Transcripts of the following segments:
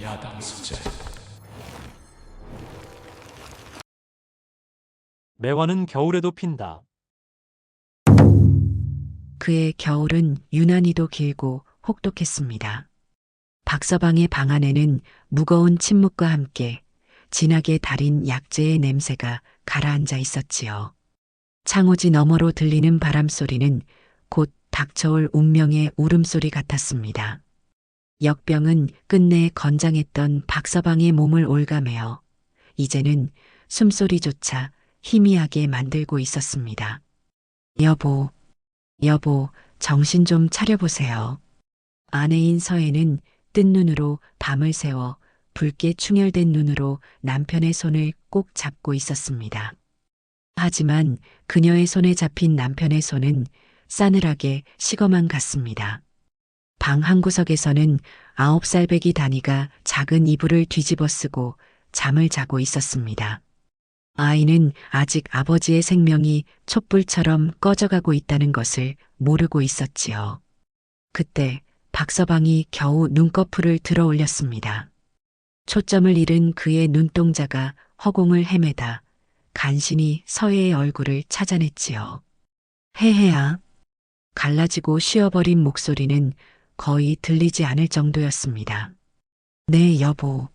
야당 수재 매화는 겨울에도 핀다. 그의 겨울은 유난히도 길고 혹독했습니다. 박서방의 방 안에는 무거운 침묵과 함께 진하게 달인 약재의 냄새가 가라앉아 있었지요. 창호지 너머로 들리는 바람 소리는 곧 닥쳐올 운명의 울음소리 같았습니다. 역병은 끝내 건장했던 박서방의 몸을 올가매어 이제는 숨소리조차 희미하게 만들고 있었습니다. 여보, 여보, 정신 좀 차려보세요. 아내인 서해는 뜬 눈으로 밤을 새워 붉게 충혈된 눈으로 남편의 손을 꼭 잡고 있었습니다. 하지만 그녀의 손에 잡힌 남편의 손은 싸늘하게 식어만 갔습니다. 방 한 구석에서는 아홉 살 배기 다니가 작은 이불을 뒤집어 쓰고 잠을 자고 있었습니다. 아이는 아직 아버지의 생명이 촛불처럼 꺼져가고 있다는 것을 모르고 있었지요. 그때 박서방이 겨우 눈꺼풀을 들어 올렸습니다. 초점을 잃은 그의 눈동자가 허공을 헤매다 간신히 서해의 얼굴을 찾아냈지요. 해해야. 갈라지고 쉬어버린 목소리는 거의 들리지 않을 정도였습니다. 네, 여보.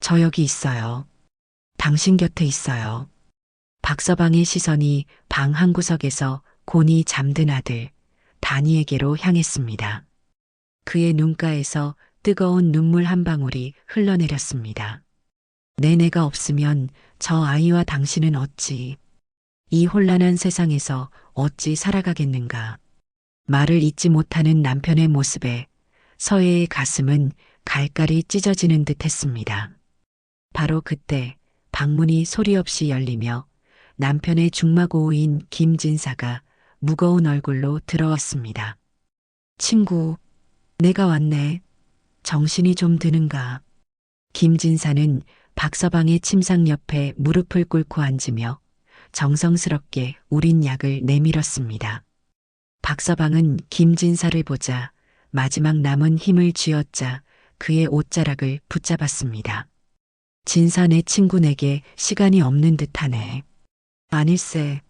저 여기 있어요. 당신 곁에 있어요. 박서방의 시선이 방 한 구석에서 곤히 잠든 아들, 다니에게로 향했습니다. 그의 눈가에서 뜨거운 눈물 한 방울이 흘러내렸습니다. 내 내가 없으면 저 아이와 당신은 어찌, 이 혼란한 세상에서 어찌 살아가겠는가. 말을 잇지 못하는 남편의 모습에 서해의 가슴은 갈갈이 찢어지는 듯 했습니다. 바로 그때 방문이 소리 없이 열리며 남편의 중마고우인 김진사가 무거운 얼굴로 들어왔습니다. 친구, 내가 왔네. 정신이 좀 드는가. 김진사는 박서방의 침상 옆에 무릎을 꿇고 앉으며 정성스럽게 우린 약을 내밀었습니다. 박서방은 김진사를 보자 마지막 남은 힘을 쥐어짜 그의 옷자락을 붙잡았습니다. 진사 내 친구 내게 시간이 없는 듯하네. 아닐세.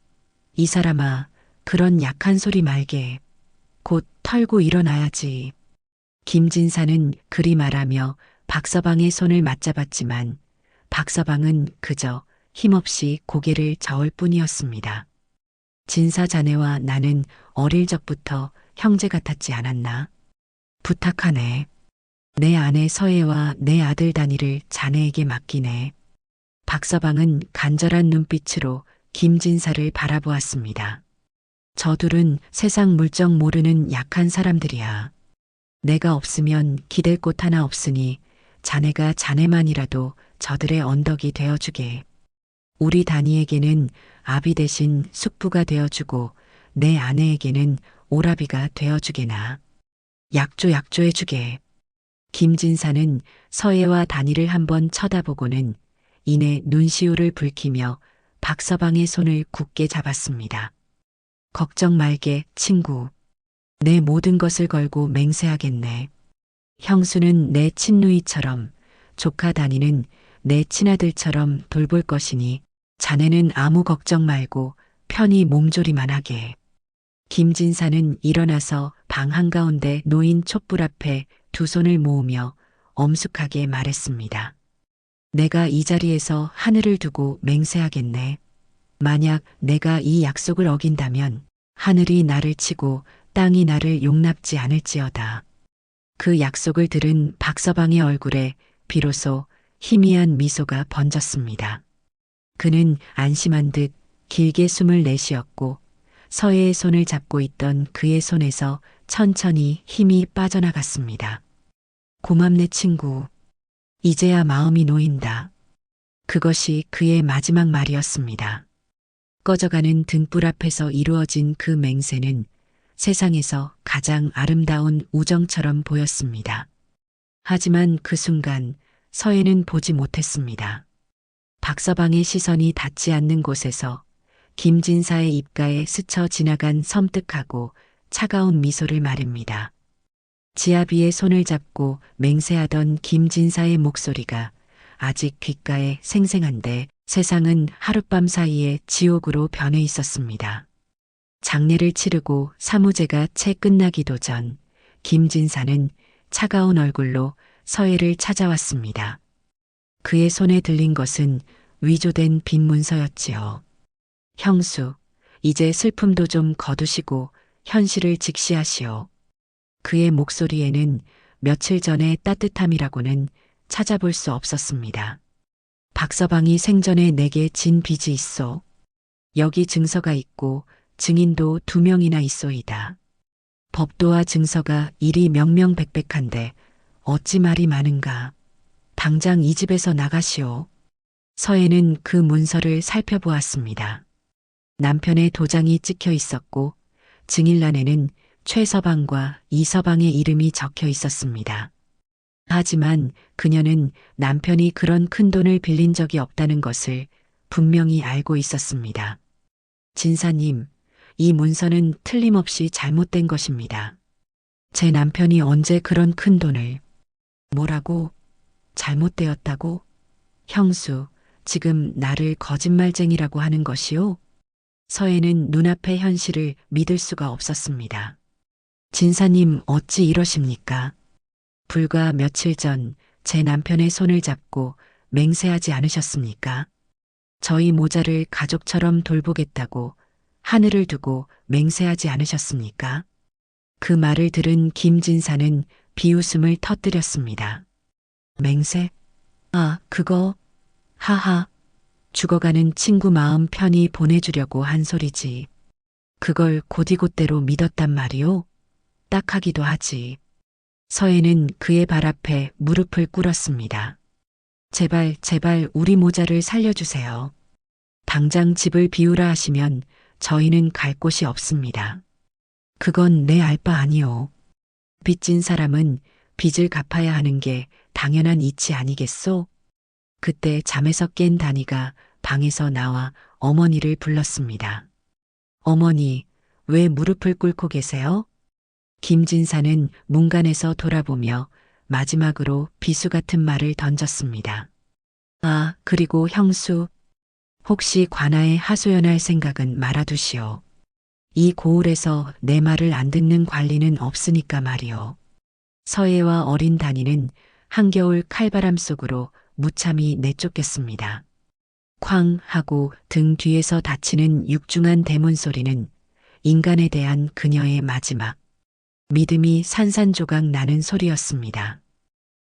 이 사람아, 그런 약한 소리 말게. 곧 털고 일어나야지. 김진사는 그리 말하며 박서방의 손을 맞잡았지만 박서방은 그저 힘없이 고개를 저을 뿐이었습니다. 진사 자네와 나는 어릴 적부터 형제 같았지 않았나? 부탁하네. 내 아내 서혜와 내 아들 단이를 자네에게 맡기네. 박서방은 간절한 눈빛으로 김진사를 바라보았습니다. 저 둘은 세상 물정 모르는 약한 사람들이야. 내가 없으면 기댈 곳 하나 없으니 자네가 자네만이라도 저들의 언덕이 되어주게. 우리 다니에게는 아비 대신 숙부가 되어주고 내 아내에게는 오라비가 되어주게나. 약조 약조해 주게. 김진사는 서예와 단이를 한번 쳐다보고는 이내 눈시울을 붉히며 박서방의 손을 굳게 잡았습니다. 걱정 말게, 친구. 내 모든 것을 걸고 맹세하겠네. 형수는 내 친누이처럼, 조카 단이는 내 친아들처럼 돌볼 것이니 자네는 아무 걱정 말고 편히 몸조리만 하게. 김진사는 일어나서 방 한가운데 놓인 촛불 앞에 두 손을 모으며 엄숙하게 말했습니다. 내가 이 자리에서 하늘을 두고 맹세하겠네. 만약 내가 이 약속을 어긴다면 하늘이 나를 치고 땅이 나를 용납지 않을지어다. 그 약속을 들은 박서방의 얼굴에 비로소 희미한 미소가 번졌습니다. 그는 안심한 듯 길게 숨을 내쉬었고 서해의 손을 잡고 있던 그의 손에서 천천히 힘이 빠져나갔습니다. 고맙네 친구. 이제야 마음이 놓인다. 그것이 그의 마지막 말이었습니다. 꺼져가는 등불 앞에서 이루어진 그 맹세는 세상에서 가장 아름다운 우정처럼 보였습니다. 하지만 그 순간 서해는 보지 못했습니다. 박서방의 시선이 닿지 않는 곳에서 김진사의 입가에 스쳐 지나간 섬뜩하고 차가운 미소를 말입니다. 지아비의 손을 잡고 맹세하던 김진사의 목소리가 아직 귓가에 생생한데 세상은 하룻밤 사이에 지옥으로 변해 있었습니다. 장례를 치르고 사무제가 채 끝나기도 전 김진사는 차가운 얼굴로 서해를 찾아왔습니다. 그의 손에 들린 것은 위조된 빈 문서였지요. 형수, 이제 슬픔도 좀 거두시고 현실을 직시하시오. 그의 목소리에는 며칠 전의 따뜻함이라고는 찾아볼 수 없었습니다. 박서방이 생전에 내게 진 빚이 있어. 여기 증서가 있고 증인도 두 명이나 있소이다. 법도와 증서가 일이 명명백백한데 어찌 말이 많은가. 당장 이 집에서 나가시오. 서해는 그 문서를 살펴보았습니다. 남편의 도장이 찍혀 있었고 증일란에는 최서방과 이서방의 이름이 적혀 있었습니다. 하지만 그녀는 남편이 그런 큰 돈을 빌린 적이 없다는 것을 분명히 알고 있었습니다. 진사님, 이 문서는 틀림없이 잘못된 것입니다. 제 남편이 언제 그런 큰 돈을 뭐라고 잘못되었다고 형수, 지금 나를 거짓말쟁이라고 하는 것이요? 서해는 눈앞의 현실을 믿을 수가 없었습니다. 진사님 어찌 이러십니까? 불과 며칠 전 제 남편의 손을 잡고 맹세하지 않으셨습니까? 저희 모자를 가족처럼 돌보겠다고 하늘을 두고 맹세하지 않으셨습니까? 그 말을 들은 김진사는 비웃음을 터뜨렸습니다. 맹세? 아, 그거? 하하. 죽어가는 친구 마음 편히 보내주려고 한 소리지. 그걸 곧이곧대로 믿었단 말이오? 딱하기도 하지. 서해는 그의 발 앞에 무릎을 꿇었습니다. 제발, 제발 우리 모자를 살려주세요. 당장 집을 비우라 하시면 저희는 갈 곳이 없습니다. 그건 내 알 바 아니오. 빚진 사람은 빚을 갚아야 하는 게 당연한 이치 아니겠소? 그때 잠에서 깬 다니가 방에서 나와 어머니를 불렀습니다. 어머니, 왜 무릎을 꿇고 계세요? 김진사는 문간에서 돌아보며 마지막으로 비수 같은 말을 던졌습니다. 아, 그리고 형수, 혹시 관아에 하소연할 생각은 말아두시오. 이 고을에서 내 말을 안 듣는 관리는 없으니까 말이오. 서해와 어린 단이는 한겨울 칼바람 속으로 무참히 내쫓겼습니다. 쾅 하고 등 뒤에서 닫히는 육중한 대문 소리는 인간에 대한 그녀의 마지막 믿음이 산산조각 나는 소리였습니다.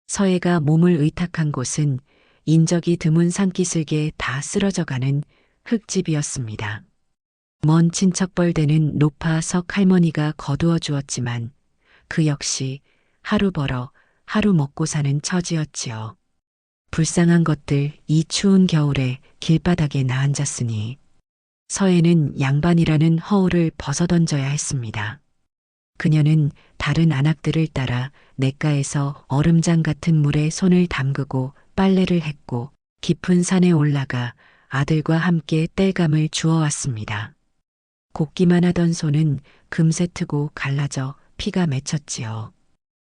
서해가 몸을 의탁한 곳은 인적이 드문 산기슭에 다 쓰러져가는 흙집이었습니다. 먼 친척벌되는 노파 석 할머니가 거두어 주었지만 그 역시 하루 벌어 하루 먹고 사는 처지였지요. 불쌍한 것들 이 추운 겨울에 길바닥에 나앉았으니 서해는 양반이라는 허울을 벗어던져야 했습니다. 그녀는 다른 안악들을 따라 냇가에서 얼음장 같은 물에 손을 담그고 빨래를 했고 깊은 산에 올라가 아들과 함께 땔감을 주워왔습니다. 곱기만 하던 손은 금세 트고 갈라져 피가 맺혔지요.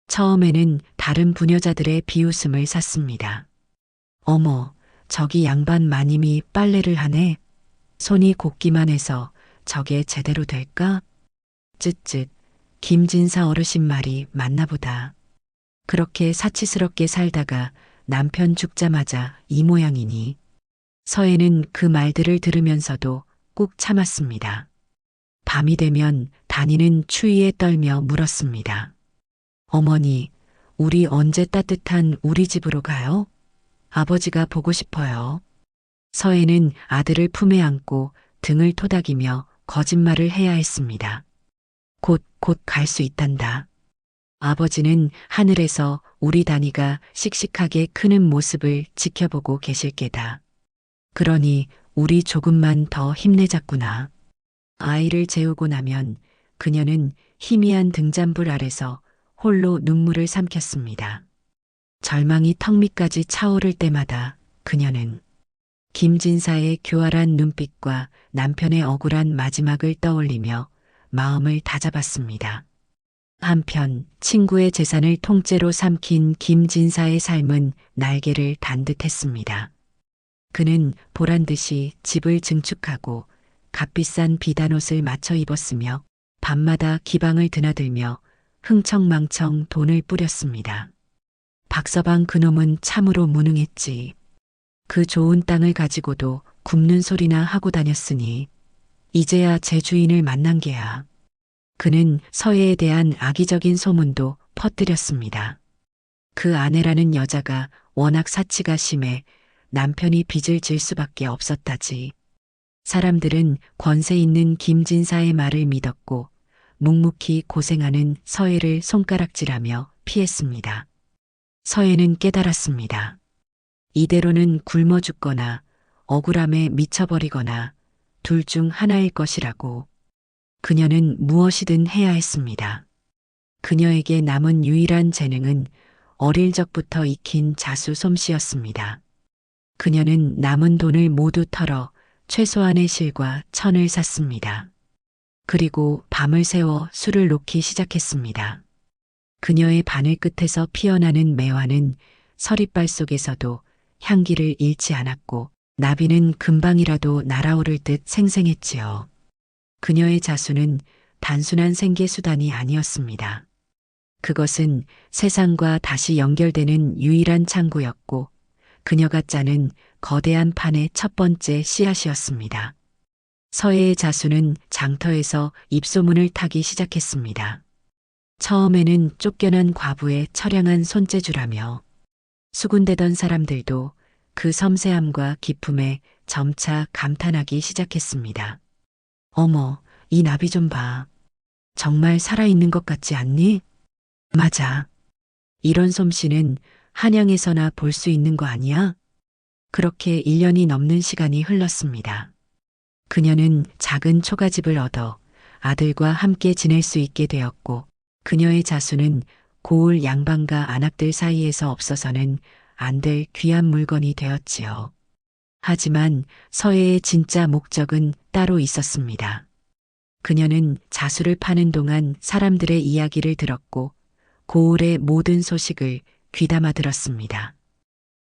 처음에는 다른 부녀자들의 비웃음을 샀습니다. 어머, 저기 양반 마님이 빨래를 하네. 손이 곱기만 해서 저게 제대로 될까? 쯧쯧, 김진사 어르신 말이 맞나 보다. 그렇게 사치스럽게 살다가 남편 죽자마자 이 모양이니. 서해는 그 말들을 들으면서도 꾹 참았습니다. 밤이 되면 다니는 추위에 떨며 물었습니다. 어머니, 우리 언제 따뜻한 우리 집으로 가요? 아버지가 보고 싶어요. 서해는 아들을 품에 안고 등을 토닥이며 거짓말을 해야 했습니다. 곧, 곧 갈 수 있단다. 아버지는 하늘에서 우리 다니가 씩씩하게 크는 모습을 지켜보고 계실 게다. 그러니 우리 조금만 더 힘내자꾸나. 아이를 재우고 나면 그녀는 희미한 등잔불 아래서 홀로 눈물을 삼켰습니다. 절망이 턱 밑까지 차오를 때마다 그녀는 김진사의 교활한 눈빛과 남편의 억울한 마지막을 떠올리며 마음을 다잡았습니다. 한편 친구의 재산을 통째로 삼킨 김진사의 삶은 날개를 단 듯했습니다. 그는 보란 듯이 집을 증축하고 값비싼 비단옷을 맞춰 입었으며 밤마다 기방을 드나들며 흥청망청 돈을 뿌렸습니다. 박서방 그놈은 참으로 무능했지. 그 좋은 땅을 가지고도 굽는 소리나 하고 다녔으니 이제야 제 주인을 만난 게야. 그는 서해에 대한 악의적인 소문도 퍼뜨렸습니다. 그 아내라는 여자가 워낙 사치가 심해 남편이 빚을 질 수밖에 없었다지. 사람들은 권세 있는 김진사의 말을 믿었고 묵묵히 고생하는 서해를 손가락질하며 피했습니다. 서해는 깨달았습니다. 이대로는 굶어 죽거나 억울함에 미쳐버리거나 둘 중 하나일 것이라고. 그녀는 무엇이든 해야 했습니다. 그녀에게 남은 유일한 재능은 어릴 적부터 익힌 자수 솜씨였습니다. 그녀는 남은 돈을 모두 털어 최소한의 실과 천을 샀습니다. 그리고 밤을 새워 술을 놓기 시작했습니다. 그녀의 바늘 끝에서 피어나는 매화는 서리빨 속에서도 향기를 잃지 않았고 나비는 금방이라도 날아오를 듯 생생했지요. 그녀의 자수는 단순한 생계 수단이 아니었습니다. 그것은 세상과 다시 연결되는 유일한 창구였고 그녀가 짜는 거대한 판의 첫 번째 씨앗이었습니다. 서해의 자수는 장터에서 입소문을 타기 시작했습니다. 처음에는 쫓겨난 과부의 처량한 손재주라며 수군대던 사람들도 그 섬세함과 기품에 점차 감탄하기 시작했습니다. 어머, 이 나비 좀 봐. 정말 살아있는 것 같지 않니? 맞아. 이런 솜씨는 한양에서나 볼 수 있는 거 아니야? 그렇게 1년이 넘는 시간이 흘렀습니다. 그녀는 작은 초가집을 얻어 아들과 함께 지낼 수 있게 되었고 그녀의 자수는 고을 양반과 안악들 사이에서 없어서는 안 될 귀한 물건이 되었지요. 하지만 서해의 진짜 목적은 따로 있었습니다. 그녀는 자수를 파는 동안 사람들의 이야기를 들었고 고을의 모든 소식을 귀담아 들었습니다.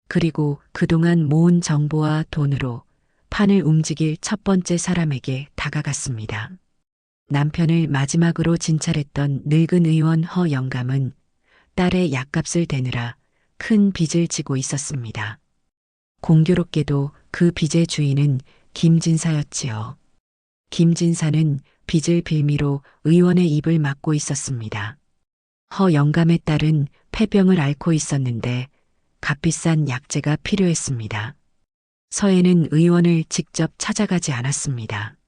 그리고 그동안 모은 정보와 돈으로 판을 움직일 첫 번째 사람에게 다가갔습니다. 남편을 마지막으로 진찰했던 늙은 의원 허 영감은 딸의 약값을 대느라 큰 빚을 지고 있었습니다. 공교롭게도 그 빚의 주인은 김진사였지요. 김진사는 빚을 빌미로 의원의 입을 막고 있었습니다. 허 영감의 딸은 폐병을 앓고 있었는데 값비싼 약재가 필요했습니다. 서해는 의원을 직접 찾아가지 않았습니다.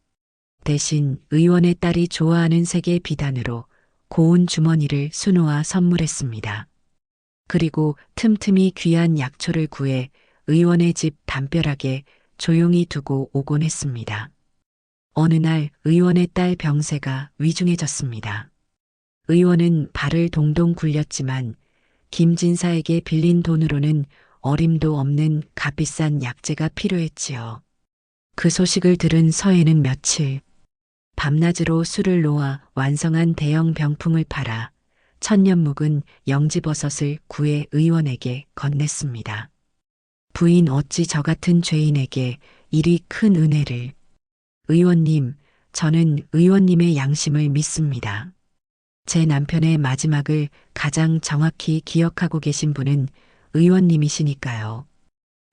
대신 의원의 딸이 좋아하는 색의 비단으로 고운 주머니를 수놓아 선물했습니다. 그리고 틈틈이 귀한 약초를 구해 의원의 집 담벼락에 조용히 두고 오곤 했습니다. 어느 날 의원의 딸 병세가 위중해졌습니다. 의원은 발을 동동 굴렸지만 김진사에게 빌린 돈으로는 어림도 없는 값비싼 약재가 필요했지요. 그 소식을 들은 서해는 며칠 밤낮으로 술을 놓아 완성한 대형 병풍을 팔아 천년 묵은 영지버섯을 구해 의원에게 건넸습니다. 부인 어찌 저 같은 죄인에게 이리 큰 은혜를. 의원님, 저는 의원님의 양심을 믿습니다. 제 남편의 마지막을 가장 정확히 기억하고 계신 분은 의원님이시니까요.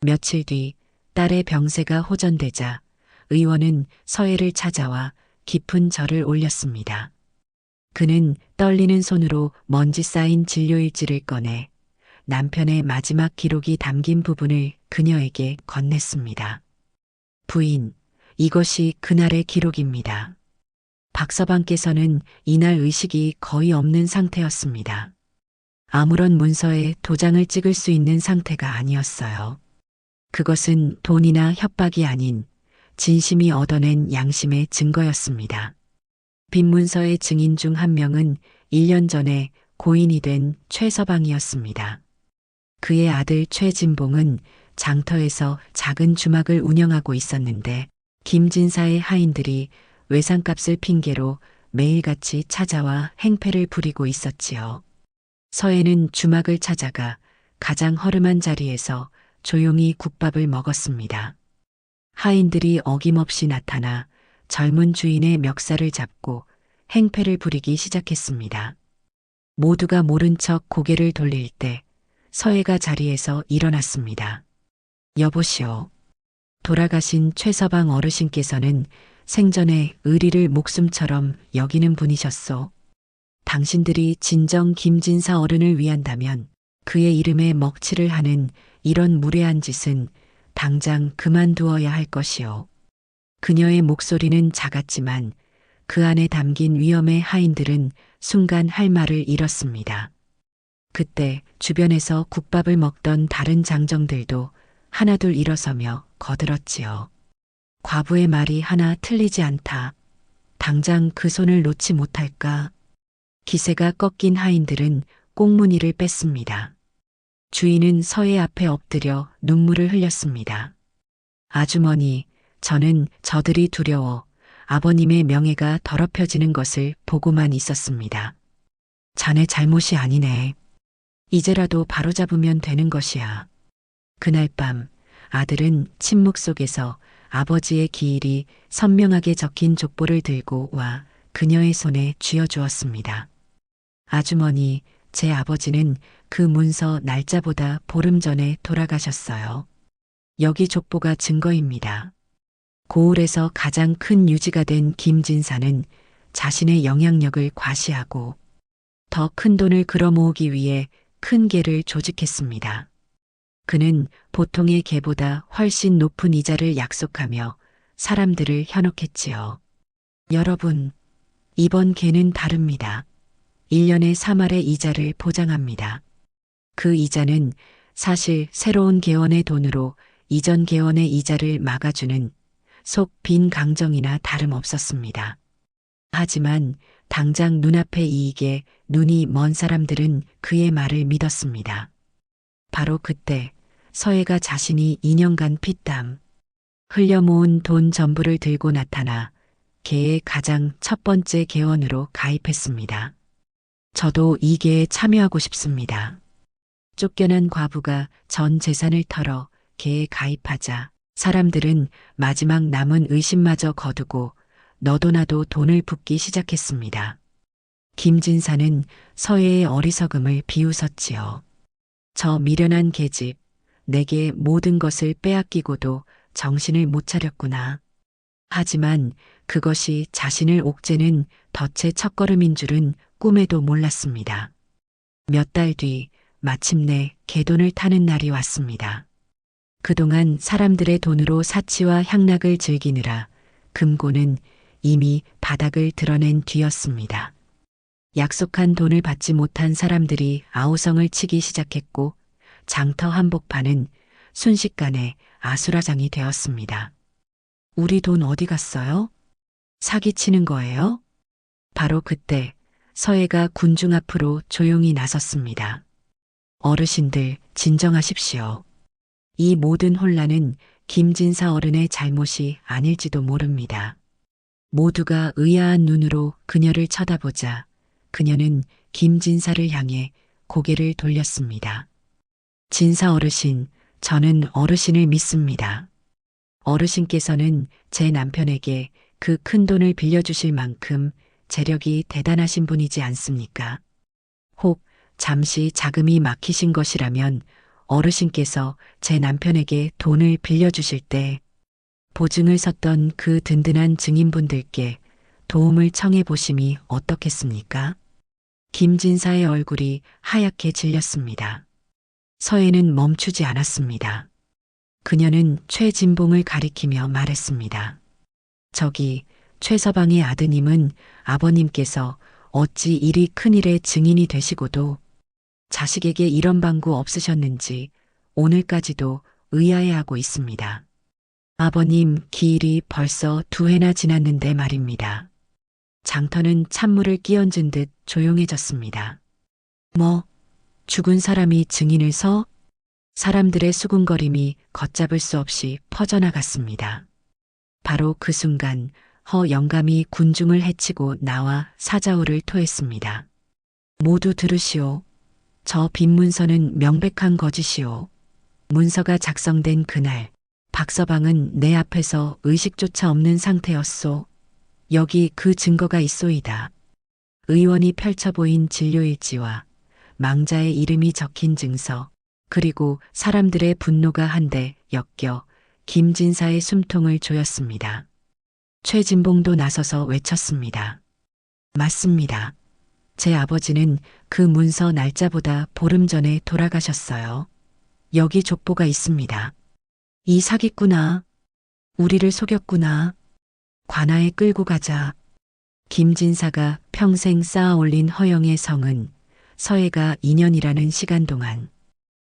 며칠 뒤 딸의 병세가 호전되자 의원은 서해를 찾아와 깊은 절을 올렸습니다. 그는 떨리는 손으로 먼지 쌓인 진료일지를 꺼내 남편의 마지막 기록이 담긴 부분을 그녀에게 건넸습니다. 부인, 이것이 그날의 기록입니다. 박서방께서는 이날 의식이 거의 없는 상태였습니다. 아무런 문서에 도장을 찍을 수 있는 상태가 아니었어요. 그것은 돈이나 협박이 아닌 진심이 얻어낸 양심의 증거였습니다. 빈문서의 증인 중 한 명은 1년 전에 고인이 된 최서방이었습니다. 그의 아들 최진봉은 장터에서 작은 주막을 운영하고 있었는데 김진사의 하인들이 외상값을 핑계로 매일같이 찾아와 행패를 부리고 있었지요. 서해는 주막을 찾아가 가장 허름한 자리에서 조용히 국밥을 먹었습니다. 하인들이 어김없이 나타나 젊은 주인의 멱살을 잡고 행패를 부리기 시작했습니다. 모두가 모른 척 고개를 돌릴 때 서해가 자리에서 일어났습니다. 여보시오. 돌아가신 최서방 어르신께서는 생전에 의리를 목숨처럼 여기는 분이셨소. 당신들이 진정 김진사 어른을 위한다면 그의 이름에 먹칠을 하는 이런 무례한 짓은 당장 그만두어야 할 것이오. 그녀의 목소리는 작았지만 그 안에 담긴 위험의 하인들은 순간 할 말을 잃었습니다. 그때 주변에서 국밥을 먹던 다른 장정들도 하나둘 일어서며 거들었지요. 과부의 말이 하나 틀리지 않다. 당장 그 손을 놓지 못할까? 기세가 꺾인 하인들은 꽁무니를 뺐습니다. 주인은 서예 앞에 엎드려 눈물을 흘렸습니다. 아주머니, 저는 저들이 두려워 아버님의 명예가 더럽혀지는 것을 보고만 있었습니다. 자네 잘못이 아니네. 이제라도 바로잡으면 되는 것이야. 그날 밤 아들은 침묵 속에서 아버지의 기일이 선명하게 적힌 족보를 들고 와 그녀의 손에 쥐어주었습니다. 아주머니, 제 아버지는 그 문서 날짜보다 보름 전에 돌아가셨어요. 여기 족보가 증거입니다. 고을에서 가장 큰 유지가 된 김진사는 자신의 영향력을 과시하고 더 큰 돈을 끌어모으기 위해 큰 개를 조직했습니다. 그는 보통의 개보다 훨씬 높은 이자를 약속하며 사람들을 현혹했지요. 여러분, 이번 개는 다릅니다. 1년에 3알의 이자를 보장합니다. 그 이자는 사실 새로운 개원의 돈으로 이전 개원의 이자를 막아주는 속 빈 강정이나 다름없었습니다. 하지만 당장 눈앞의 이익에 눈이 먼 사람들은 그의 말을 믿었습니다. 바로 그때 서해가 자신이 2년간 피땀, 흘려 모은 돈 전부를 들고 나타나 개의 가장 첫 번째 개원으로 가입했습니다. 저도 이 개에 참여하고 싶습니다. 쫓겨난 과부가 전 재산을 털어 개에 가입하자 사람들은 마지막 남은 의심마저 거두고 너도 나도 돈을 붓기 시작했습니다. 김진사는 서해의 어리석음을 비웃었지요. 저 미련한 계집, 내게 모든 것을 빼앗기고도 정신을 못 차렸구나. 하지만 그것이 자신을 옥죄는 덫의 첫걸음인 줄은 꿈에도 몰랐습니다. 몇 달 뒤 마침내 개돈을 타는 날이 왔습니다. 그동안 사람들의 돈으로 사치와 향락을 즐기느라 금고는 이미 바닥을 드러낸 뒤였습니다. 약속한 돈을 받지 못한 사람들이 아우성을 치기 시작했고 장터 한복판은 순식간에 아수라장이 되었습니다. 우리 돈 어디 갔어요? 사기치는 거예요? 바로 그때 서해가 군중 앞으로 조용히 나섰습니다. 어르신들 진정하십시오. 이 모든 혼란은 김진사 어른의 잘못이 아닐지도 모릅니다. 모두가 의아한 눈으로 그녀를 쳐다보자 그녀는 김진사를 향해 고개를 돌렸습니다. 진사 어르신, 저는 어르신을 믿습니다. 어르신께서는 제 남편에게 그 큰 돈을 빌려주실 만큼 재력이 대단하신 분이지 않습니까? 혹 잠시 자금이 막히신 것이라면 어르신께서 제 남편에게 돈을 빌려주실 때 보증을 섰던 그 든든한 증인분들께 도움을 청해 보심이 어떻겠습니까? 김진사의 얼굴이 하얗게 질렸습니다. 서해는 멈추지 않았습니다. 그녀는 최진봉을 가리키며 말했습니다. 저기 최서방의 아드님은 아버님께서 어찌 이리 큰일의 증인이 되시고도 자식에게 이런 방구 없으셨는지 오늘까지도 의아해하고 있습니다. 아버님 기일이 벌써 두 해나 지났는데 말입니다. 장터는 찬물을 끼얹은 듯 조용해졌습니다. 뭐, 죽은 사람이 증인을 서? 사람들의 수군거림이 걷잡을 수 없이 퍼져나갔습니다. 바로 그 순간 허 영감이 군중을 해치고 나와 사자우를 토했습니다. 모두 들으시오. 저 빈 문서는 명백한 거짓이오. 문서가 작성된 그날 박서방은 내 앞에서 의식조차 없는 상태였소. 여기 그 증거가 있소이다. 의원이 펼쳐 보인 진료일지와 망자의 이름이 적힌 증서, 그리고 사람들의 분노가 한데 엮여 김진사의 숨통을 조였습니다. 최진봉도 나서서 외쳤습니다. 맞습니다. 제 아버지는 그 문서 날짜보다 보름 전에 돌아가셨어요. 여기 족보가 있습니다. 이 사기꾼아. 우리를 속였구나. 관아에 끌고 가자. 김진사가 평생 쌓아 올린 허영의 성은 서해가 2년이라는 시간 동안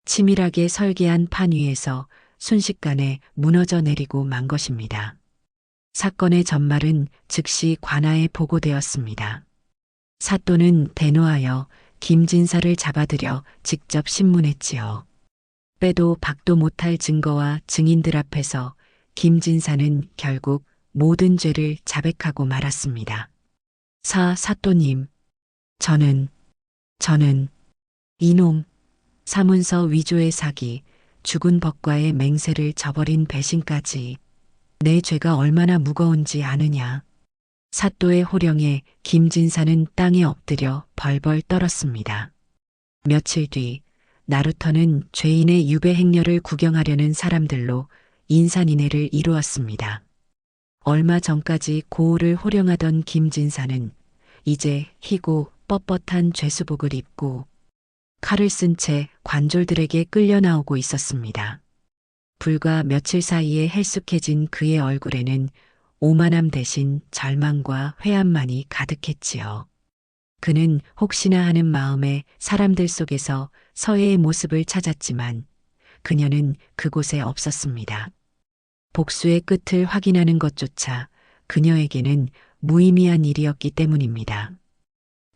치밀하게 설계한 판 위에서 순식간에 무너져 내리고 만 것입니다. 사건의 전말은 즉시 관아에 보고되었습니다. 사또는 대노하여 김진사를 잡아들여 직접 신문했지요. 빼도 박도 못할 증거와 증인들 앞에서 김진사는 결국 모든 죄를 자백하고 말았습니다. 사 사또님, 저는, 저는 이놈 사문서 위조의 사기, 죽은 법과의 맹세를 저버린 배신까지 내 죄가 얼마나 무거운지 아느냐. 사또의 호령에 김진사는 땅에 엎드려 벌벌 떨었습니다. 며칠 뒤 나루터는 죄인의 유배 행렬을 구경하려는 사람들로 인산인해를 이루었습니다. 얼마 전까지 고우를 호령하던 김진사는 이제 희고 뻣뻣한 죄수복을 입고 칼을 쓴 채 관졸들에게 끌려 나오고 있었습니다. 불과 며칠 사이에 헬쑥해진 그의 얼굴에는 오만함 대신 절망과 회한만이 가득했지요. 그는 혹시나 하는 마음에 사람들 속에서 서해의 모습을 찾았지만 그녀는 그곳에 없었습니다. 복수의 끝을 확인하는 것조차 그녀에게는 무의미한 일이었기 때문입니다.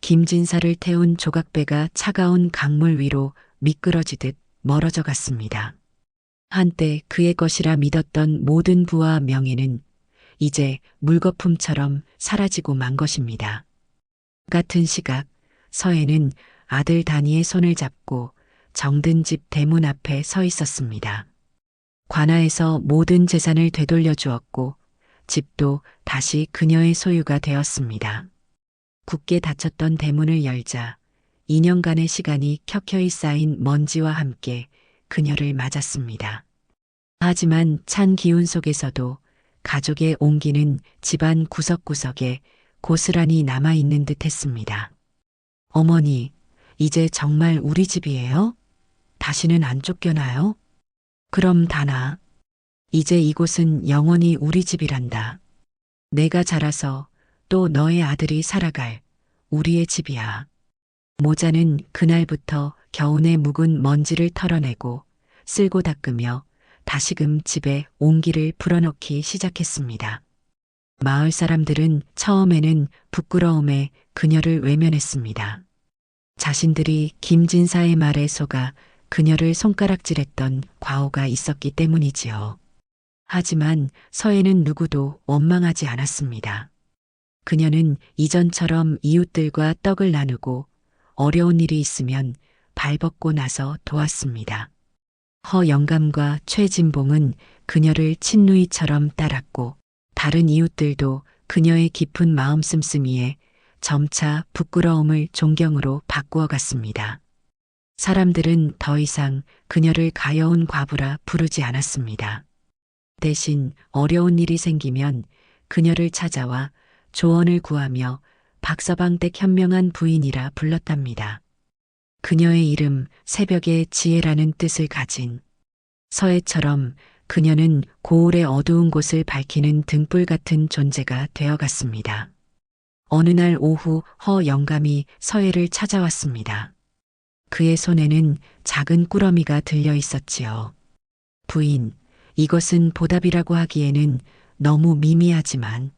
김진사를 태운 조각배가 차가운 강물 위로 미끄러지듯 멀어져 갔습니다. 한때 그의 것이라 믿었던 모든 부와 명예는 이제 물거품처럼 사라지고 만 것입니다. 같은 시각 서해는 아들 다니의 손을 잡고 정든 집 대문 앞에 서 있었습니다. 관아에서 모든 재산을 되돌려 주었고 집도 다시 그녀의 소유가 되었습니다. 굳게 닫혔던 대문을 열자 2년간의 시간이 켜켜이 쌓인 먼지와 함께 그녀를 맞았습니다. 하지만 찬 기운 속에서도 가족의 온기는 집안 구석구석에 고스란히 남아있는 듯 했습니다. 어머니, 이제 정말 우리 집이에요? 다시는 안 쫓겨나요? 그럼 다나. 이제 이곳은 영원히 우리 집이란다. 내가 자라서 또 너의 아들이 살아갈 우리의 집이야. 모자는 그날부터 겨우내 묵은 먼지를 털어내고 쓸고 닦으며 다시금 집에 온기를 불어넣기 시작했습니다. 마을 사람들은 처음에는 부끄러움에 그녀를 외면했습니다. 자신들이 김진사의 말에 속아 그녀를 손가락질했던 과오가 있었기 때문이지요. 하지만 서해는 누구도 원망하지 않았습니다. 그녀는 이전처럼 이웃들과 떡을 나누고 어려운 일이 있으면 발벗고 나서 도왔습니다. 허 영감과 최진봉은 그녀를 친누이처럼 따랐고 다른 이웃들도 그녀의 깊은 마음 씀씀이에 점차 부끄러움을 존경으로 바꾸어 갔습니다. 사람들은 더 이상 그녀를 가여운 과부라 부르지 않았습니다. 대신 어려운 일이 생기면 그녀를 찾아와 조언을 구하며 박서방 댁 현명한 부인이라 불렀답니다. 그녀의 이름 새벽의 지혜라는 뜻을 가진 서해처럼 그녀는 고을의 어두운 곳을 밝히는 등불 같은 존재가 되어갔습니다. 어느 날 오후 허 영감이 서해를 찾아왔습니다. 그의 손에는 작은 꾸러미가 들려 있었지요. 부인, 이것은 보답이라고 하기에는 너무 미미하지만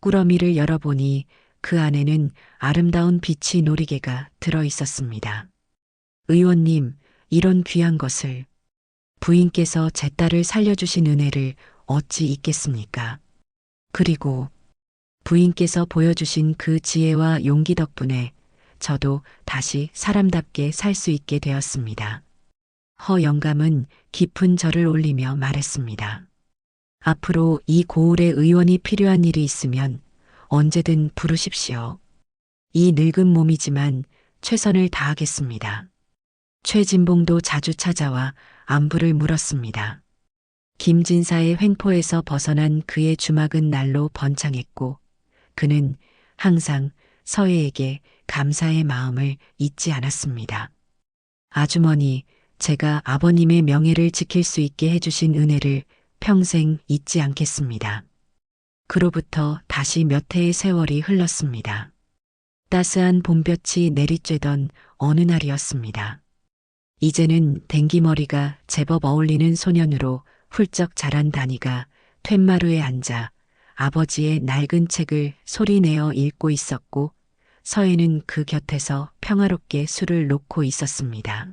꾸러미를 열어보니 그 안에는 아름다운 빛이 놀이개가 들어 있었습니다. 의원님, 이런 귀한 것을 부인께서 제 딸을 살려주신 은혜를 어찌 잊겠습니까? 그리고 부인께서 보여주신 그 지혜와 용기 덕분에 저도 다시 사람답게 살 수 있게 되었습니다. 허 영감은 깊은 절을 올리며 말했습니다. 앞으로 이 고을에 의원이 필요한 일이 있으면 언제든 부르십시오. 이 늙은 몸이지만 최선을 다하겠습니다. 최진봉도 자주 찾아와 안부를 물었습니다. 김진사의 횡포에서 벗어난 그의 주막은 날로 번창했고 그는 항상 서해에게 감사의 마음을 잊지 않았습니다. 아주머니, 제가 아버님의 명예를 지킬 수 있게 해주신 은혜를 평생 잊지 않겠습니다. 그로부터 다시 몇 해의 세월이 흘렀습니다. 따스한 봄볕이 내리쬐던 어느 날이었습니다. 이제는 댕기머리가 제법 어울리는 소년으로 훌쩍 자란 다니가 툇마루에 앉아 아버지의 낡은 책을 소리내어 읽고 있었고 서해는 그 곁에서 평화롭게 술을 놓고 있었습니다.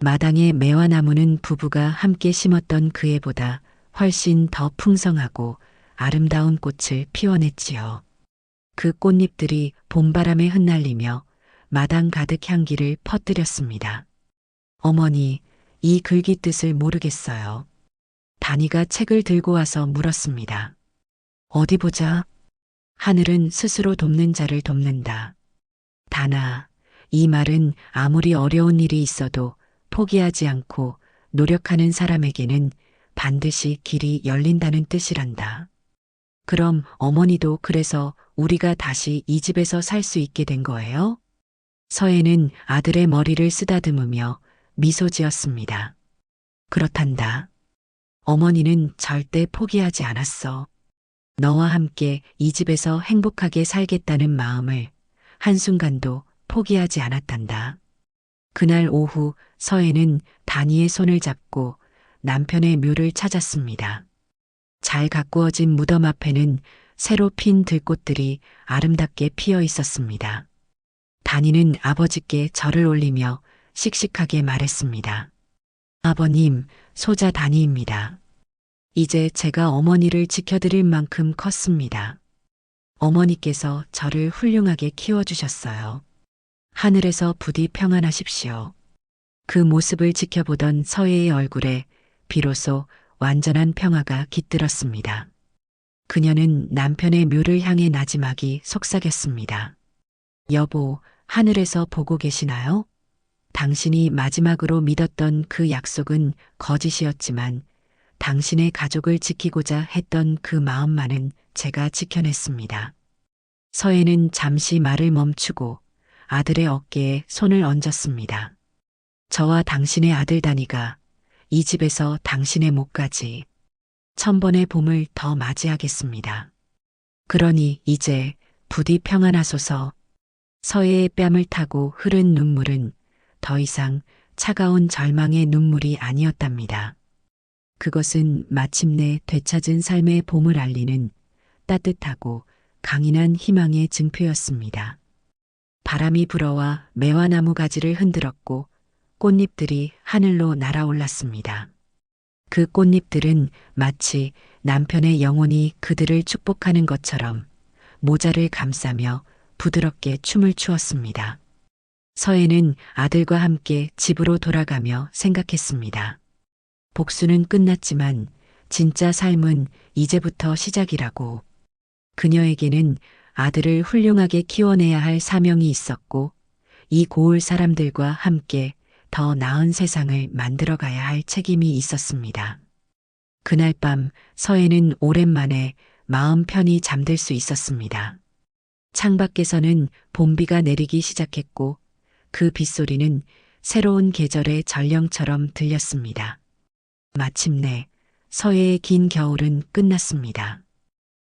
마당에 매화나무는 부부가 함께 심었던 그 해보다 훨씬 더 풍성하고 아름다운 꽃을 피워냈지요. 그 꽃잎들이 봄바람에 흩날리며 마당 가득 향기를 퍼뜨렸습니다. 어머니, 이 글귀 뜻을 모르겠어요. 다니가 책을 들고 와서 물었습니다. 어디 보자. 하늘은 스스로 돕는 자를 돕는다. 다나, 이 말은 아무리 어려운 일이 있어도 포기하지 않고 노력하는 사람에게는 반드시 길이 열린다는 뜻이란다. 그럼 어머니도 그래서 우리가 다시 이 집에서 살 수 있게 된 거예요? 서해는 아들의 머리를 쓰다듬으며 미소 지었습니다. 그렇단다. 어머니는 절대 포기하지 않았어. 너와 함께 이 집에서 행복하게 살겠다는 마음을 한순간도 포기하지 않았단다. 그날 오후 서해는 다니의 손을 잡고 남편의 묘를 찾았습니다. 잘 가꾸어진 무덤 앞에는 새로 핀 들꽃들이 아름답게 피어 있었습니다. 다니는 아버지께 절을 올리며 씩씩하게 말했습니다. 아버님, 소자 다니입니다. 이제 제가 어머니를 지켜드릴 만큼 컸습니다. 어머니께서 저를 훌륭하게 키워주셨어요. 하늘에서 부디 평안하십시오. 그 모습을 지켜보던 서해의 얼굴에 비로소 완전한 평화가 깃들었습니다. 그녀는 남편의 묘를 향해 나지막이 속삭였습니다. 여보, 하늘에서 보고 계시나요? 당신이 마지막으로 믿었던 그 약속은 거짓이었지만 당신의 가족을 지키고자 했던 그 마음만은 제가 지켜냈습니다. 서해는 잠시 말을 멈추고 아들의 어깨에 손을 얹었습니다. 저와 당신의 아들 다니가 이 집에서 당신의 목까지 천번의 봄을 더 맞이하겠습니다. 그러니 이제 부디 평안하소서 서해의 뺨을 타고 흐른 눈물은 더 이상 차가운 절망의 눈물이 아니었답니다. 그것은 마침내 되찾은 삶의 봄을 알리는 따뜻하고 강인한 희망의 증표였습니다. 바람이 불어와 매화나무 가지를 흔들었고 꽃잎들이 하늘로 날아올랐습니다. 그 꽃잎들은 마치 남편의 영혼이 그들을 축복하는 것처럼 모자를 감싸며 부드럽게 춤을 추었습니다. 서해는 아들과 함께 집으로 돌아가며 생각했습니다. 복수는 끝났지만 진짜 삶은 이제부터 시작이라고. 그녀에게는 아들을 훌륭하게 키워내야 할 사명이 있었고 이 고을 사람들과 함께 더 나은 세상을 만들어 가야 할 책임이 있었습니다. 그날 밤 서해는 오랜만에 마음 편히 잠들 수 있었습니다. 창밖에서는 봄비가 내리기 시작했고 그 빗소리는 새로운 계절의 전령처럼 들렸습니다. 마침내 서해의 긴 겨울은 끝났습니다.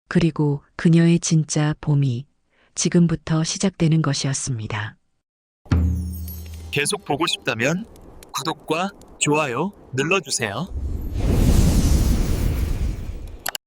그리고 그녀의 진짜 봄이 지금부터 시작되는 것이었습니다. 계속 보고 싶다면 구독과 좋아요 눌러주세요.